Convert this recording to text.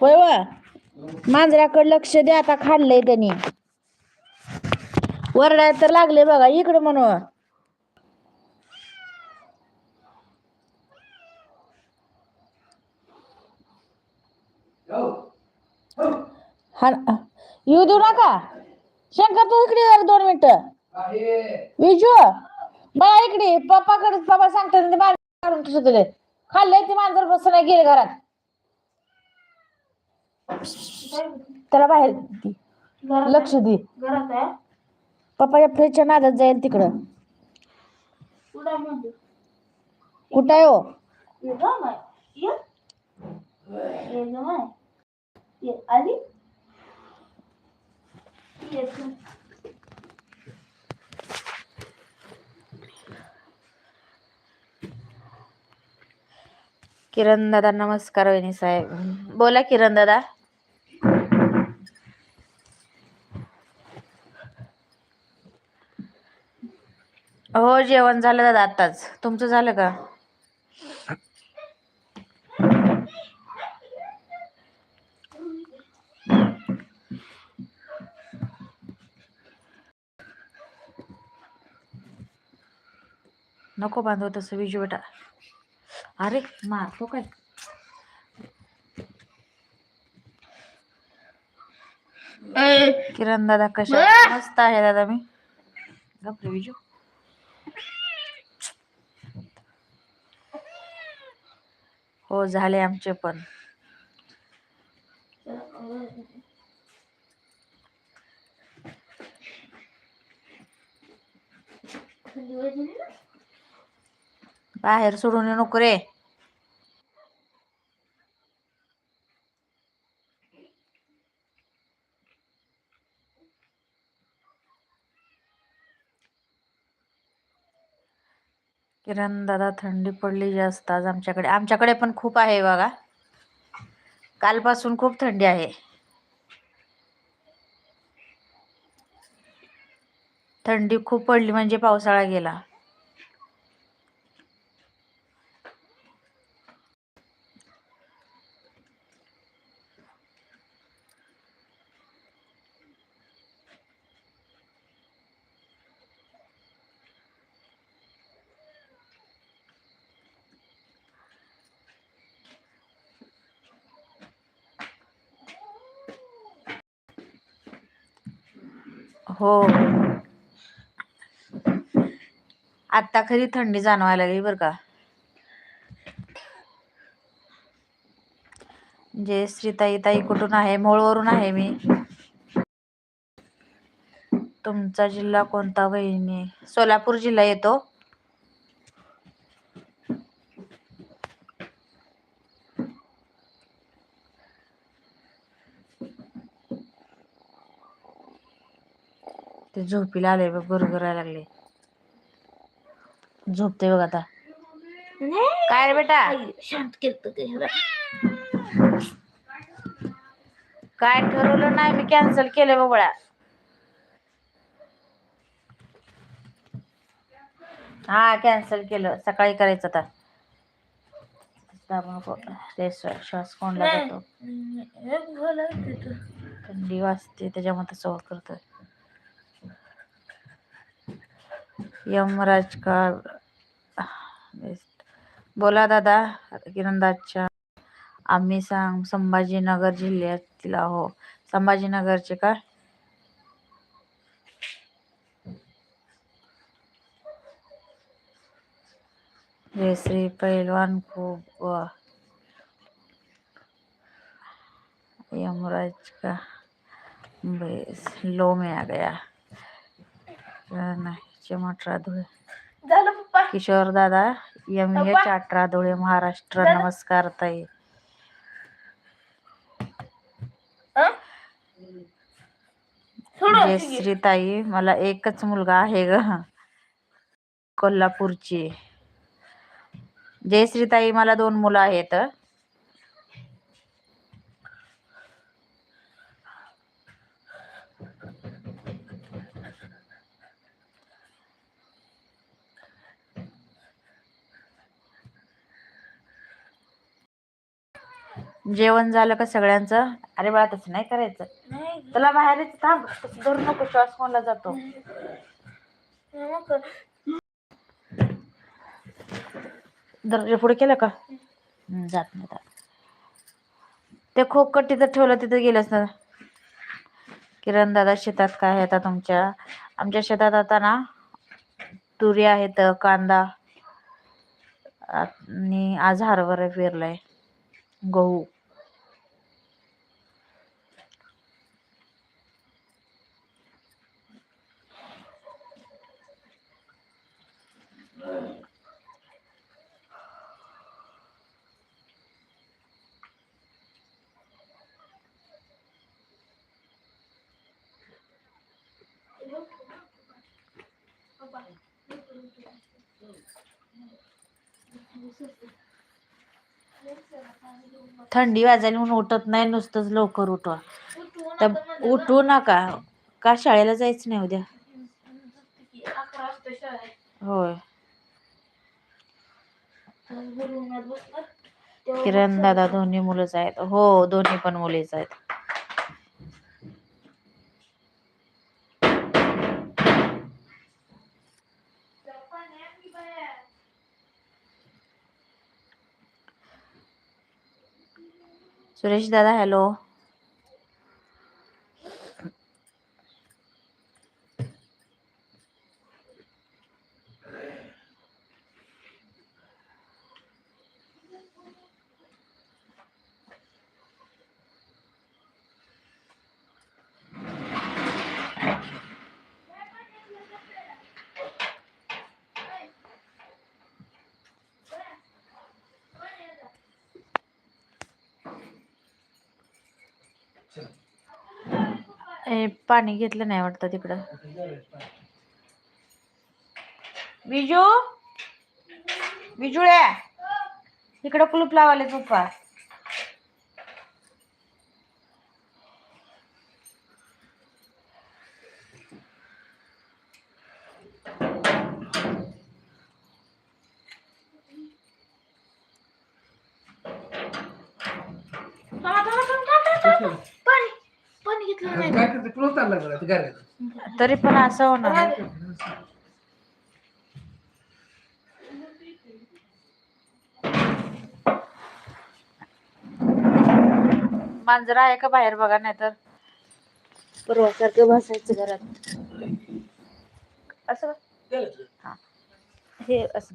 होय व? मांजराकडे लक्ष द्या आता खाल्लंय त्यांनी. वरडाय तर लागले बघा इकडं म्हणून. हा येऊ देऊ नका. शंकर तू इकडे ये दोन मिनिट. विजू बघा इकडे पप्पाकडे पप्पा सांगतात काढून तुझं खाल्लंय ते मांजर बस नाही गेले घरात. त्याला बाहेर दे. लक्ष दे. घरात आहे. पप्पाच्या फ्रीजच्या नादात जाईल तिकडं. कुठं कुठं आहे हो? ये जा माय ये. ये जा माय ये. आली? ये तू. किरण दादा नमस्कार वहिनी साहेब. बोला किरण दादा. हो जेवण झालं दादा आत्ताच. तुमचं झालं का? नको बांधव तसं विजू बेटा. अरे मारतो काय? किरण दादा कशा? मस्त आहे दादा मी. गप्रे विजू. हो झाले आमचे पण. बाहेर सोडून नको रे. किरण दादा थंडी पडली जास्त आज आमच्याकडे. आमच्याकडे पण खूप आहे बघा. कालपासून खूप थंडी आहे. थंडी खूप पडली म्हणजे पावसाळा गेला. हो. आता खरी थंडी जाणवायला लागली बरं का? जे श्रीताई ताई कुठून आहे? मोळवरून आहे मी. तुमचा जिल्हा कोणता वहिनी? सोलापूर जिल्हा येतो. झोपीला आले बघ गुरगुरायला लागले. झोपते बघ आता. काय रे बेटा? शांत केलं ते ह्याला. काय ठरवलं नाही मी कॅन्सल केलं बाबळा हा कॅन्सल केलं. सकाळी करायचं आता. ते श्वा- श्वास कोंडला जातो. तिथं. थंडी वाजते त्याच्यामध्ये तसं करतोय. यमराज का, बोला दादा किरणदाच्या आम्ही सांग, संभाजीनगर जिल्ह्यातील आहो संभाजीनगरचे का? जयश्री पैलवान खूप यमराज का लो में आ गया. नाही चिमटरा धुळे किशोर दादा एम ए पप्पा. चाटरा धुळे महाराष्ट्र? नमस्कार ताई. जयश्री ताई. मला एकच मुलगा आहे ग. कोल्हापूरची. जयश्री ताई मला दोन मुलं आहेत. जेवण झालं का सगळ्यांचं? अरे बाळा तसं नाही करायचं. नाही तुला बाहेरच थांब. तसं धरू नको श्वास कोणला जातो. दर्जा पुढे केलं का? जात नाही ते खोकट तिथं ठेवलं तिथं गेलंच ना किरण दादा शेतात काय आहे आता तुमच्या? आमच्या शेतात आता ना तुरी आहेत कांदा आणि आज हरभरा पेरलाय. गहू. थंडी वाजायला म्हणून उठत नाही नुसतंच लवकर उठवा. तर उठू नका. का शाळेला जायचं नाही उद्या? होय. किरण दादा दोन्ही मुलंच आहेत. हो दोन्ही पण मुलीच आहेत. सुरेश दादा हॅलो पाणी घेतलं नाही वाटतं तिकडं. विजू? विजुळ्या इकडं कुलूप लावाले पप्पा काय करते? तुला चालला बरं ते घरात तरी पण असं होणार मांजर आहे का बाहेर बघा नाही तर परवासारखं बसायचं घरात. असं का? गेलं तुझं. हे असं.